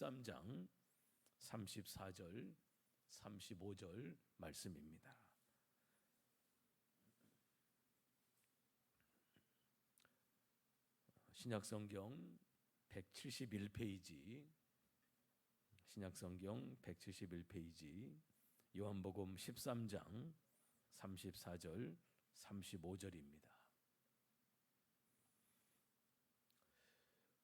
13장 34절 35절 말씀입니다. 신약 성경 171페이지 신약 성경 171페이지 요한복음 13장 34절 35절입니다.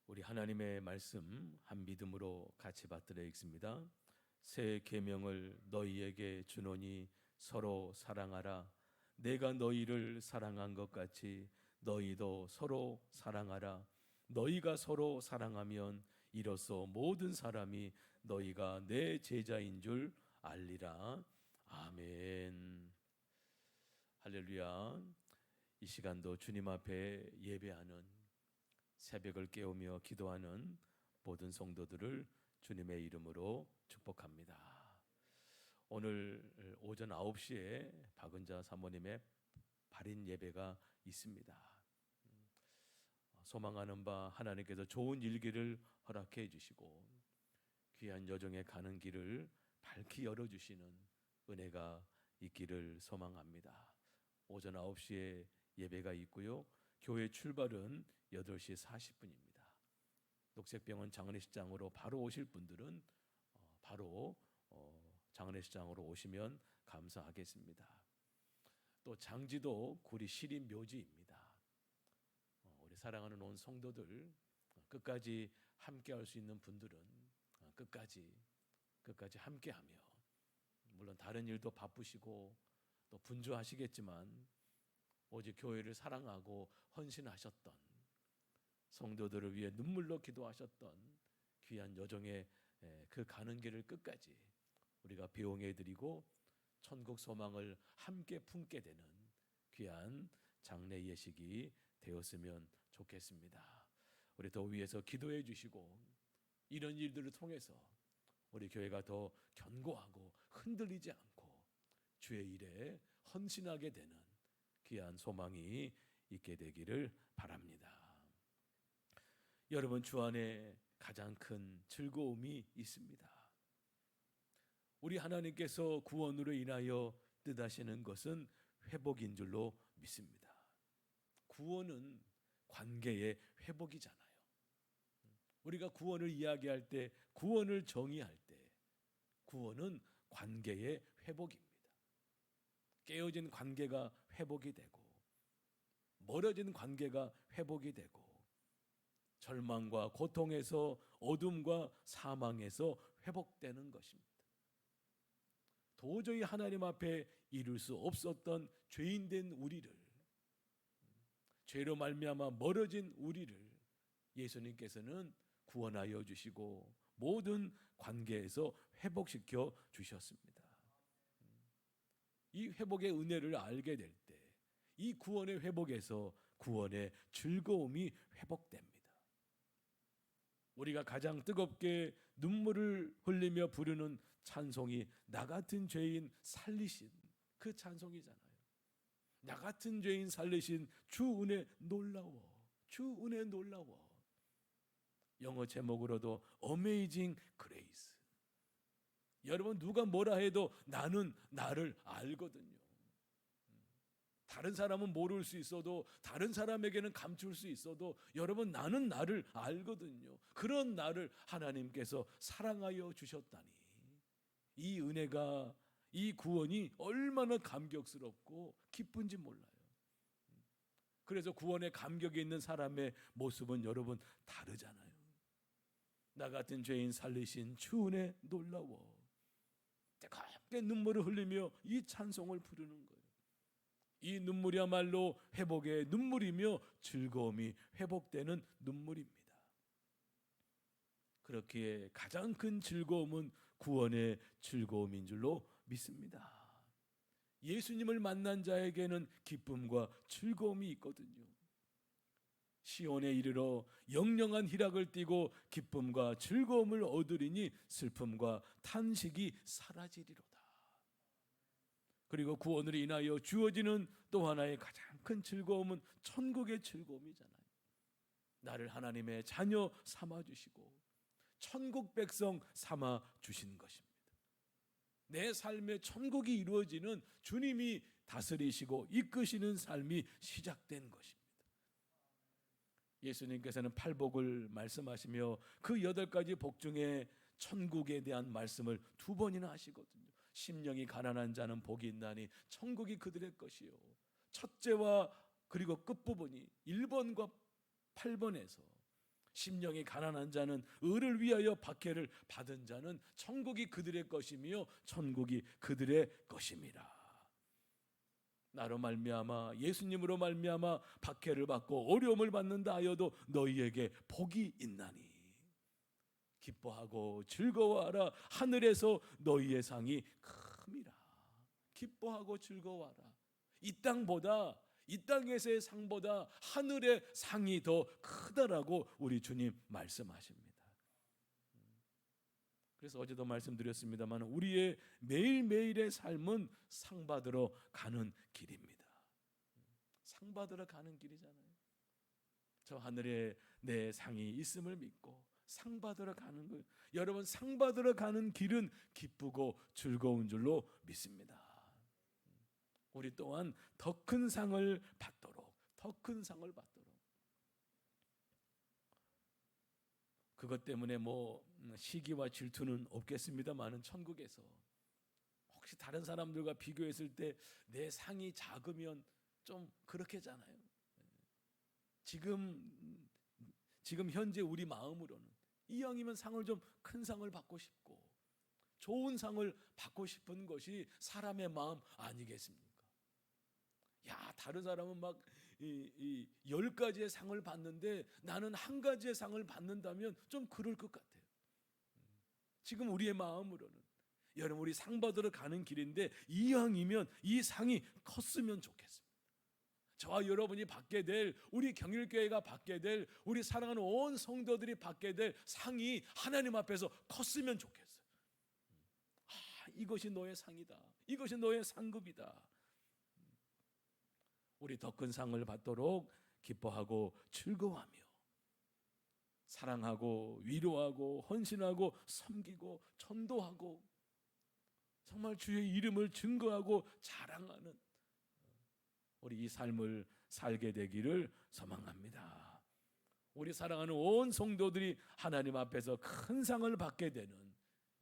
우리 하나님의 말씀 한 믿음으로 같이 받들어 읽습니다. 새 계명을 너희에게 주노니 서로 사랑하라. 내가 너희를 사랑한 것 같이 너희도 서로 사랑하라. 너희가 서로 사랑하면 이로써 모든 사람이 너희가 내 제자인 줄 알리라. 아멘. 할렐루야. 이 시간도 주님 앞에 예배하는 새벽을 깨우며 기도하는 모든 성도들을 주님의 이름으로 축복합니다. 오늘 오전 9시에 박은자 사모님의 발인 예배가 있습니다. 소망하는 바 하나님께서 좋은 일기를 허락해 주시고 귀한 여정에 가는 길을 밝히 열어 주시는 은혜가 있기를 소망합니다. 오전 9시에 예배가 있고요. 교회 출발은 8시 40분입니다. 녹색병원 장례식장으로 바로 오실 분들은 어, 바로 어, 장례식장으로 오시면 감사하겠습니다. 또 장지도 구리 시립 묘지입니다. 어, 우리 사랑하는 온 성도들 끝까지 함께할 수 있는 분들은 끝까지 끝까지 함께하며 물론 다른 일도 바쁘시고 또 분주하시겠지만 오직 교회를 사랑하고 헌신하셨던 성도들을 위해 눈물로 기도하셨던 귀한 여정의 그 가는 길을 끝까지 우리가 배웅해 드리고 천국 소망을 함께 품게 되는 귀한 장례 예식이 되었으면 좋겠습니다. 우리 더 위에서 기도해 주시고 이런 일들을 통해서 우리 교회가 더 견고하고 흔들리지 않고 주의 일에 헌신하게 되는 귀한 소망이 있게 되기를 바랍니다. 여러분 주 안에 가장 큰 즐거움이 있습니다. 우리 하나님께서 구원으로 인하여 뜻하시는 것은 회복인 줄로 믿습니다. 구원은 관계의 회복이잖아요. 우리가 구원을 이야기할 때, 구원을 정의할 때, 구원은 관계의 회복입니다. 깨어진 관계가 회복이 되고, 멀어진 관계가 회복이 되고, 절망과 고통에서 어둠과 사망에서 회복되는 것입니다. 도저히 하나님 앞에 이룰 수 없었던 죄인된 우리를 죄로 말미암아 멀어진 우리를 예수님께서는 구원하여 주시고 모든 관계에서 회복시켜 주셨습니다. 이 회복의 은혜를 알게 될때 이 구원의 회복에서 구원의 즐거움이 회복됩니다. 우리가 가장 뜨겁게 눈물을 흘리며 부르는 찬송이 나 같은 죄인 살리신 그 찬송이잖아요. 나 같은 죄인 살리신 주 은혜 놀라워. 주 은혜 놀라워. 영어 제목으로도 Amazing Grace. 여러분 누가 뭐라 해도 나는 나를 알거든요. 다른 사람은 모를 수 있어도 다른 사람에게는 감출 수 있어도 여러분 나는 나를 알거든요. 그런 나를 하나님께서 사랑하여 주셨다니 이 은혜가 이 구원이 얼마나 감격스럽고 기쁜지 몰라요. 그래서 구원에 감격이 있는 사람의 모습은 여러분 다르잖아요. 나 같은 죄인 살리신 주 은혜 놀라워. 뜨겁게 눈물을 흘리며 이 찬송을 부르는 거예요. 이 눈물이야말로 회복의 눈물이며 즐거움이 회복되는 눈물입니다. 그렇기에 가장 큰 즐거움은 구원의 즐거움인 줄로 믿습니다. 예수님을 만난 자에게는 기쁨과 즐거움이 있거든요. 시온에 이르러 영영한 희락을 띠고 기쁨과 즐거움을 얻으리니 슬픔과 탄식이 사라지리로다. 그리고 구원으로 인하여 주어지는 또 하나의 가장 큰 즐거움은 천국의 즐거움이잖아요. 나를 하나님의 자녀 삼아 주시고 천국 백성 삼아 주신 것입니다. 내 삶의 천국이 이루어지는 주님이 다스리시고 이끄시는 삶이 시작된 것입니다. 예수님께서는 팔복을 말씀하시며 그 여덟 가지 복 중에 천국에 대한 말씀을 두 번이나 하시거든요. 심령이 가난한 자는 복이 있나니 천국이 그들의 것이요. 첫째와 그리고 끝부분이 1번과 8번에서 심령이 가난한 자는 의를 위하여 박해를 받은 자는 천국이 그들의 것이며 천국이 그들의 것임이라. 나로 말미암아 예수님으로 말미암아 박해를 받고 어려움을 받는다 하여도 너희에게 복이 있나니 기뻐하고 즐거워하라 하늘에서 너희의 상이 큼이라 기뻐하고 즐거워하라 이 땅보다 이 땅에서의 상보다 하늘의 상이 더 크다라고 우리 주님 말씀하십니다. 그래서 어제도 말씀드렸습니다만 우리의 매일매일의 삶은 상 받으러 가는 길입니다. 상 받으러 가는 길이잖아요. 저 하늘에 내 상이 있음을 믿고 상 받으러 가는 거. 여러분 상 받으러 가는 길은 기쁘고 즐거운 줄로 믿습니다. 우리 또한 더 큰 상을 받도록 더 큰 상을 받도록 그것 때문에 뭐 시기와 질투는 없겠습니다만은 천국에서 혹시 다른 사람들과 비교했을 때 내 상이 작으면 좀 그렇게잖아요. 지금 지금 현재 우리 마음으로는 이왕이면 상을 좀 큰 상을 받고 싶고 좋은 상을 받고 싶은 것이 사람의 마음 아니겠습니까? 야 다른 사람은 막 이 열 가지의 상을 받는데 나는 한 가지의 상을 받는다면 좀 그럴 것 같아요. 지금 우리의 마음으로는 여러분 우리 상 받으러 가는 길인데 이왕이면 이 상이 컸으면 좋겠습니다. 저와 여러분이 받게 될 우리 경일교회가 받게 될 우리 사랑하는 온 성도들이 받게 될 상이 하나님 앞에서 컸으면 좋겠어요. 아, 이것이 너의 상이다. 이것이 너의 상급이다. 우리 더 큰 상을 받도록 기뻐하고 즐거워하며 사랑하고 위로하고 헌신하고 섬기고 전도하고 정말 주의 이름을 증거하고 자랑하는 우리 이 삶을 살게 되기를 소망합니다. 우리 사랑하는 온 성도들이 하나님 앞에서 큰 상을 받게 되는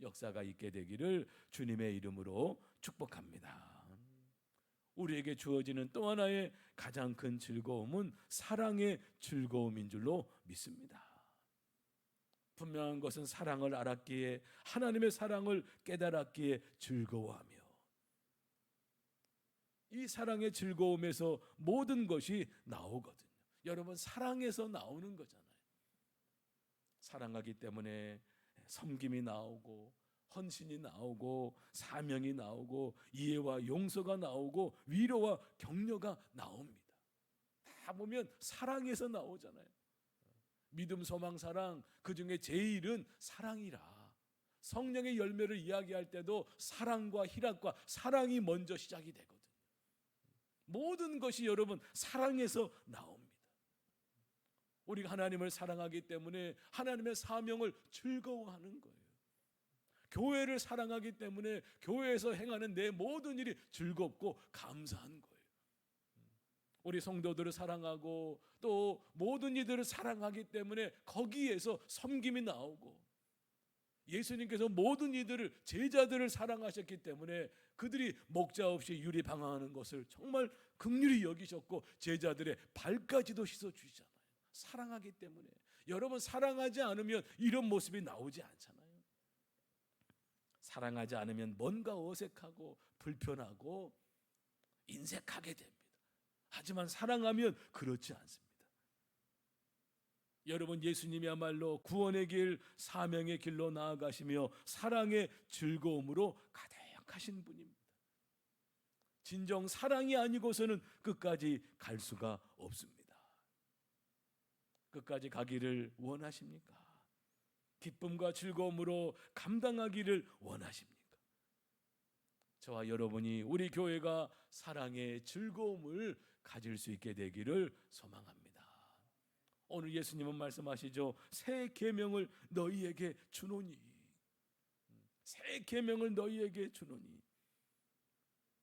역사가 있게 되기를 주님의 이름으로 축복합니다. 우리에게 주어지는 또 하나의 가장 큰 즐거움은 사랑의 즐거움인 줄로 믿습니다. 분명한 것은 사랑을 알았기에 하나님의 사랑을 깨달았기에 즐거워하며 이 사랑의 즐거움에서 모든 것이 나오거든요. 여러분 사랑에서 나오는 거잖아요. 사랑하기 때문에 섬김이 나오고 헌신이 나오고 사명이 나오고 이해와 용서가 나오고 위로와 격려가 나옵니다. 다 보면 사랑에서 나오잖아요. 믿음, 소망, 사랑 그 중에 제일은 사랑이라. 성령의 열매를 이야기할 때도 사랑과 희락과 사랑이 먼저 시작이 되거든요. 모든 것이 여러분 사랑에서 나옵니다. 우리가 하나님을 사랑하기 때문에 하나님의 사명을 즐거워하는 거예요. 교회를 사랑하기 때문에 교회에서 행하는 내 모든 일이 즐겁고 감사한 거예요. 우리 성도들을 사랑하고 또 모든 이들을 사랑하기 때문에 거기에서 섬김이 나오고 예수님께서 모든 이들을 제자들을 사랑하셨기 때문에 그들이 목자 없이 유리 방황하는 것을 정말 극률히 여기셨고 제자들의 발까지도 씻어 주시잖아요. 사랑하기 때문에 여러분 사랑하지 않으면 이런 모습이 나오지 않잖아요. 사랑하지 않으면 뭔가 어색하고 불편하고 인색하게 됩니다. 하지만 사랑하면 그렇지 않습니다. 여러분 예수님이야말로 구원의 길, 사명의 길로 나아가시며 사랑의 즐거움으로 가득하신 분입니다. 진정 사랑이 아니고서는 끝까지 갈 수가 없습니다. 끝까지 가기를 원하십니까? 기쁨과 즐거움으로 감당하기를 원하십니까? 저와 여러분이 우리 교회가 사랑의 즐거움을 가질 수 있게 되기를 소망합니다. 오늘 예수님은 말씀하시죠. 새 계명을 너희에게 주노니. 새 계명을 너희에게 주노니.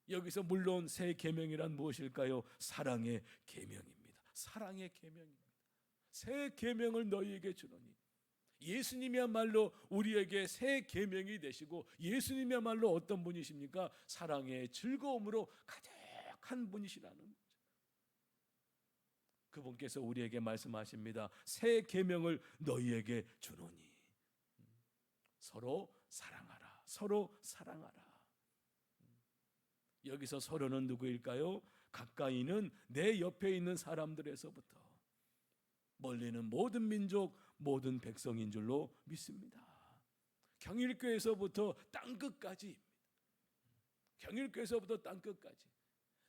여기서 물론 새 계명이란 무엇일까요? 사랑의 계명입니다. 사랑의 계명입니다. 새 계명을 너희에게 주노니. 예수님이야말로 우리에게 새 계명이 되시고 예수님이야말로 어떤 분이십니까? 사랑의 즐거움으로 가득한 분이시라는. 그분께서 우리에게 말씀하십니다. 새 계명을 너희에게 주노니 서로 사랑하라. 서로 사랑하라. 여기서 서로는 누구일까요? 가까이는 내 옆에 있는 사람들에서부터 멀리는 모든 민족, 모든 백성인 줄로 믿습니다. 경일교에서부터 땅 끝까지입니다. 경일교에서부터 땅 끝까지.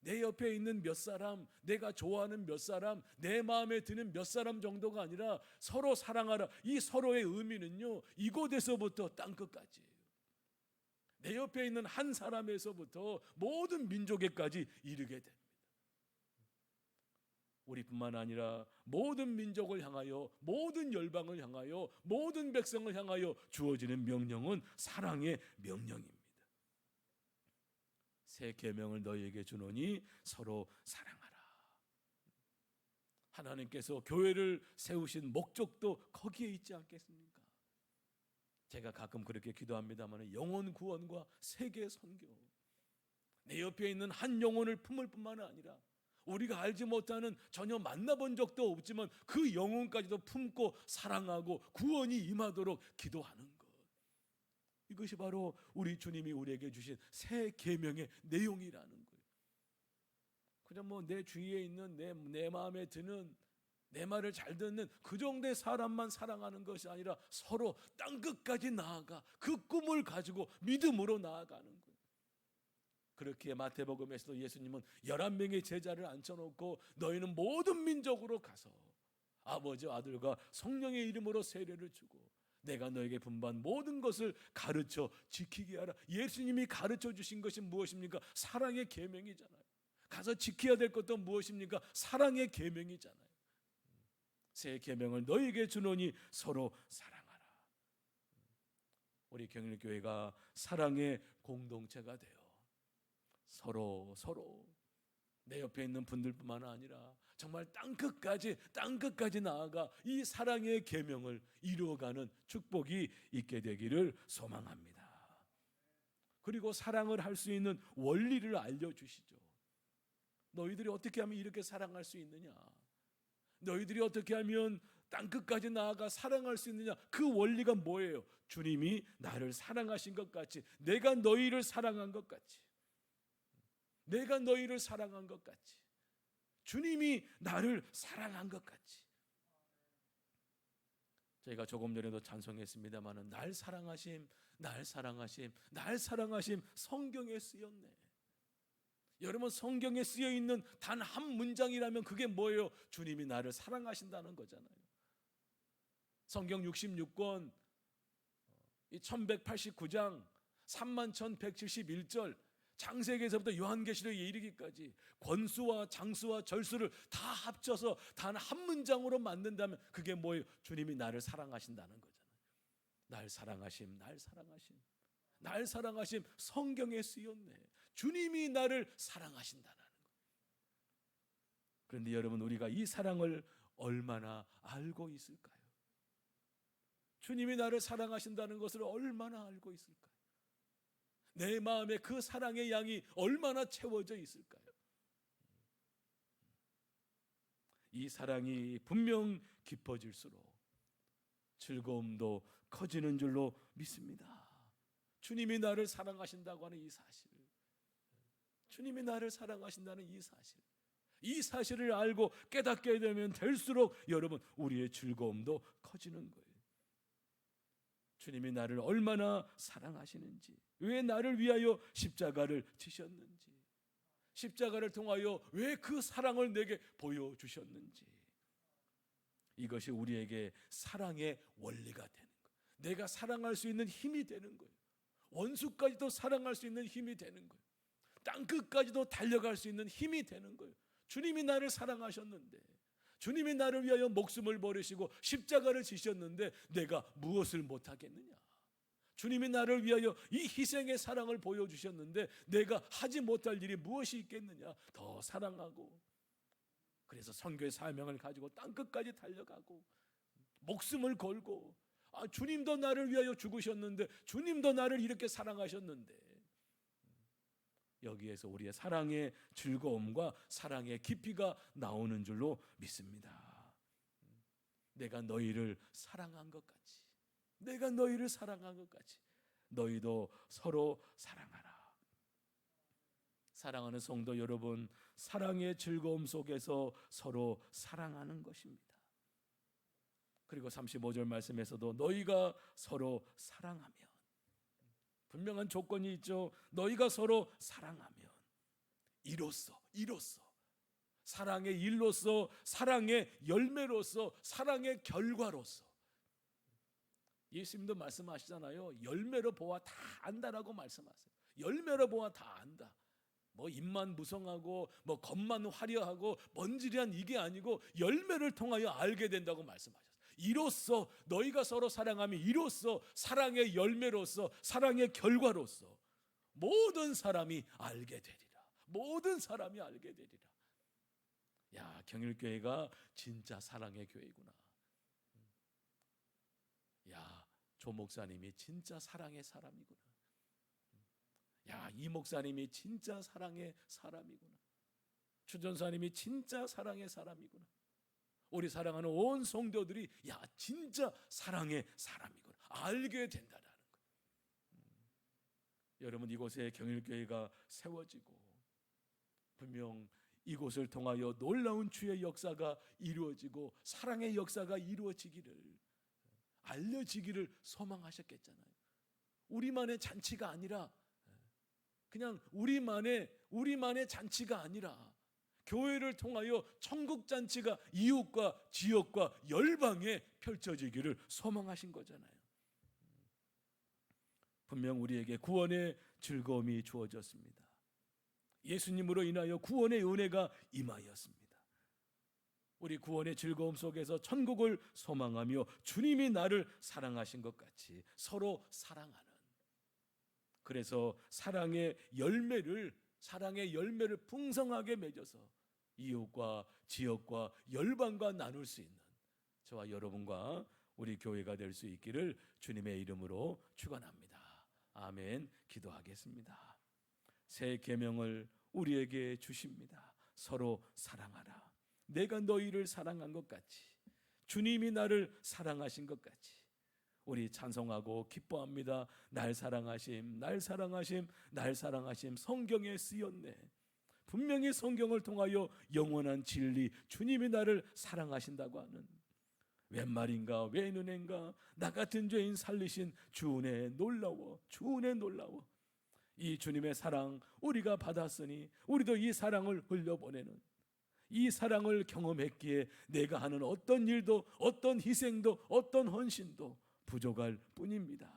내 옆에 있는 몇 사람, 내가 좋아하는 몇 사람, 내 마음에 드는 몇 사람 정도가 아니라 서로 사랑하라. 이 서로의 의미는요, 이곳에서부터 땅 끝까지예요. 내 옆에 있는 한 사람에서부터 모든 민족에까지 이르게 됩니다. 우리뿐만 아니라 모든 민족을 향하여 모든 열방을 향하여 모든 백성을 향하여 주어지는 명령은 사랑의 명령입니다. 새 계명을 너희에게 주노니 서로 사랑하라. 하나님께서 교회를 세우신 목적도 거기에 있지 않겠습니까? 제가 가끔 그렇게 기도합니다만 영혼 구원과 세계 선교 내 옆에 있는 한 영혼을 품을 뿐만 아니라 우리가 알지 못하는 전혀 만나본 적도 없지만 그 영혼까지도 품고 사랑하고 구원이 임하도록 기도하는 것. 이것이 바로 우리 주님이 우리에게 주신 새 계명의 내용이라는 거예요. 그냥 뭐 내 주위에 있는 내, 내 마음에 드는 내 말을 잘 듣는 그 정도의 사람만 사랑하는 것이 아니라 서로 땅 끝까지 나아가 그 꿈을 가지고 믿음으로 나아가는 거예요. 그렇게 마태복음에서도 예수님은 11명의 제자를 앉혀놓고 너희는 모든 민족으로 가서 아버지 아들과 성령의 이름으로 세례를 주고 내가 너에게 분반 모든 것을 가르쳐 지키게 하라. 예수님이 가르쳐 주신 것이 무엇입니까? 사랑의 계명이잖아요. 가서 지켜야 될 것도 무엇입니까? 사랑의 계명이잖아요. 새 계명을 너에게 주노니 서로 사랑하라. 우리 경일교회가 사랑의 공동체가 되어 서로 서로 내 옆에 있는 분들뿐만 아니라 정말 땅 끝까지 땅 끝까지 나아가 이 사랑의 계명을 이루어가는 축복이 있게 되기를 소망합니다. 그리고 사랑을 할 수 있는 원리를 알려 주시죠. 너희들이 어떻게 하면 이렇게 사랑할 수 있느냐? 너희들이 어떻게 하면 땅 끝까지 나아가 사랑할 수 있느냐? 그 원리가 뭐예요? 주님이 나를 사랑하신 것 같이 내가 너희를 사랑한 것 같이 내가 너희를 사랑한 것 같이 주님이 나를 사랑한 것 같이 저희가 조금 전에도 찬송했습니다마는 날 사랑하심, 날 사랑하심, 날 사랑하심 성경에 쓰였네. 여러분 성경에 쓰여 있는 단 한 문장이라면 그게 뭐예요? 주님이 나를 사랑하신다는 거잖아요. 성경 66권 이 1189장 31,171절 창세기에서부터 요한계시록에 이르기까지 권수와 장수와 절수를 다 합쳐서 단 한 문장으로 만든다면 그게 뭐예요? 주님이 나를 사랑하신다는 거잖아요. 날 사랑하심, 날 사랑하심, 날 사랑하심 성경에 쓰였네. 주님이 나를 사랑하신다는 거예요. 그런데 여러분 우리가 이 사랑을 얼마나 알고 있을까요? 주님이 나를 사랑하신다는 것을 얼마나 알고 있을까요? 내 마음에 그 사랑의 양이 얼마나 채워져 있을까요? 이 사랑이 분명 깊어질수록 즐거움도 커지는 줄로 믿습니다. 주님이 나를 사랑하신다고 하는 이 사실, 주님이 나를 사랑하신다는 이 사실, 이 사실을 알고 깨닫게 되면 될수록 여러분 우리의 즐거움도 커지는 거예요. 주님이 나를 얼마나 사랑하시는지, 왜 나를 위하여 십자가를 지셨는지, 십자가를 통하여 왜 그 사랑을 내게 보여주셨는지, 이것이 우리에게 사랑의 원리가 되는 거예요. 내가 사랑할 수 있는 힘이 되는 거예요. 원수까지도 사랑할 수 있는 힘이 되는 거예요. 땅 끝까지도 달려갈 수 있는 힘이 되는 거예요. 주님이 나를 사랑하셨는데, 주님이 나를 위하여 목숨을 버리시고 십자가를 지셨는데 내가 무엇을 못하겠느냐? 주님이 나를 위하여 이 희생의 사랑을 보여주셨는데 내가 하지 못할 일이 무엇이 있겠느냐? 더 사랑하고 그래서 선교의 사명을 가지고 땅 끝까지 달려가고 목숨을 걸고 아, 주님도 나를 위하여 죽으셨는데 주님도 나를 이렇게 사랑하셨는데 여기에서 우리의 사랑의 즐거움과 사랑의 깊이가 나오는 줄로 믿습니다. 내가 너희를 사랑한 것 같이 내가 너희를 사랑한 것 같이 너희도 서로 사랑하라. 사랑하는 성도 여러분, 사랑의 즐거움 속에서 서로 사랑하는 것입니다. 그리고 35절 말씀에서도 너희가 서로 사랑하면 분명한 조건이 있죠. 너희가 서로 사랑하면 이로써 이로써 사랑의 일로서 사랑의 열매로서 사랑의 결과로서 예수님도 말씀하시잖아요. 열매로 보아 다 안다라고 말씀하세요. 열매로 보아 다 안다. 뭐 입만 무성하고 뭐 겉만 화려하고 번지르한 이게 아니고 열매를 통하여 알게 된다고 말씀하셨어요. 이로써 너희가 서로 사랑하면 이로써 사랑의 열매로서 사랑의 결과로서 모든 사람이 알게 되리라. 모든 사람이 알게 되리라. 야, 경일교회가 진짜 사랑의 교회구나. 야, 조 목사님이 진짜 사랑의 사람이구나. 야, 이 목사님이 진짜 사랑의 사람이구나. 추전사님이 진짜 사랑의 사람이구나. 우리 사랑하는 온 성도들이 야, 진짜 사랑의 사람이구나. 알게 된다라는 거. 음. 여러분 이곳에 경일교회가 세워지고 분명 이곳을 통하여 놀라운 주의 역사가 이루어지고 사랑의 역사가 이루어지기를 알려지기를 소망하셨겠잖아요. 우리만의 잔치가 아니라 그냥 우리만의 우리만의 잔치가 아니라 교회를 통하여 천국 잔치가 이웃과 지역과 열방에 펼쳐지기를 소망하신 거잖아요. 분명 우리에게 구원의 즐거움이 주어졌습니다. 예수님으로 인하여 구원의 은혜가 임하였습니다. 우리 구원의 즐거움 속에서 천국을 소망하며 주님이 나를 사랑하신 것 같이 서로 사랑하는 그래서 사랑의 열매를 사랑의 열매를 풍성하게 맺어서 이웃과 지역과 열방과 나눌 수 있는 저와 여러분과 우리 교회가 될 수 있기를 주님의 이름으로 축원합니다. 아멘. 기도하겠습니다. 새 계명을 우리에게 주십니다. 서로 사랑하라. 내가 너희를 사랑한 것 같이 주님이 나를 사랑하신 것 같이 우리 찬송하고 기뻐합니다. 날 사랑하심, 날 사랑하심, 날 사랑하심 성경에 쓰였네. 분명히 성경을 통하여 영원한 진리 주님이 나를 사랑하신다고 하는 웬 말인가 웬 은혜인가 나 같은 죄인 살리신 주 은혜 놀라워 주 은혜 놀라워 이 주님의 사랑 우리가 받았으니 우리도 이 사랑을 흘려보내는 이 사랑을 경험했기에 내가 하는 어떤 일도 어떤 희생도 어떤 헌신도 부족할 뿐입니다.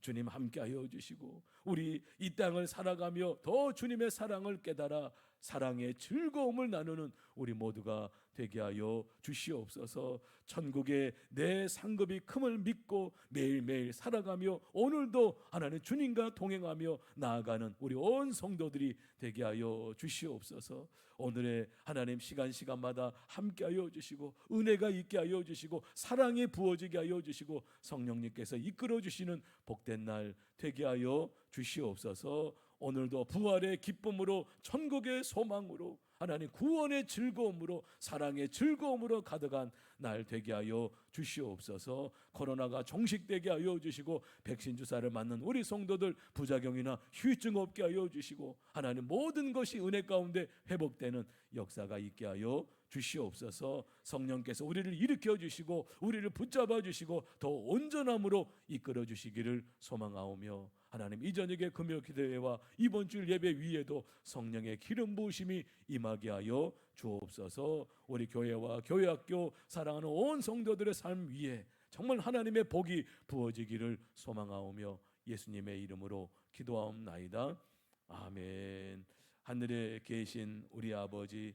주님 함께하여 주시고 우리 이 땅을 살아가며 더 주님의 사랑을 깨달아 사랑의 즐거움을 나누는 우리 모두가 되게 하여 주시옵소서. 천국의 내 상급이 큼을 믿고 매일매일 살아가며 오늘도 하나님 주님과 동행하며 나아가는 우리 온 성도들이 되게 하여 주시옵소서. 오늘의 하나님 시간 시간마다 함께 하여 주시고 은혜가 있게 하여 주시고 사랑이 부어지게 하여 주시고 성령님께서 이끌어 주시는 복된 날 되게 하여 주시옵소서. 오늘도 부활의 기쁨으로 천국의 소망으로 하나님 구원의 즐거움으로 사랑의 즐거움으로 가득한 날 되게 하여 주시옵소서. 코로나가 종식되게 하여 주시고 백신 주사를 맞는 우리 성도들 부작용이나 휴증 없게 하여 주시고 하나님 모든 것이 은혜 가운데 회복되는 역사가 있게 하여 주시옵소서. 성령께서 우리를 일으켜 주시고 우리를 붙잡아 주시고 더 온전함으로 이끌어 주시기를 소망하오며 하나님 이 저녁의 금요 기도회와 이번 주 예배 위에도 성령의 기름 부으심이 임하게 하여 주옵소서. 우리 교회와 교회학교 사랑하는 온 성도들의 삶 위에 정말 하나님의 복이 부어지기를 소망하오며 예수님의 이름으로 기도하옵나이다. 아멘. 하늘에 계신 우리 아버지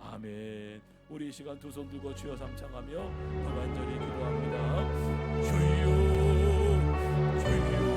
아멘. 우리 이 시간 두 손 들고 주여 삼창하며 더 간절히 기도합니다. 주여, 주여,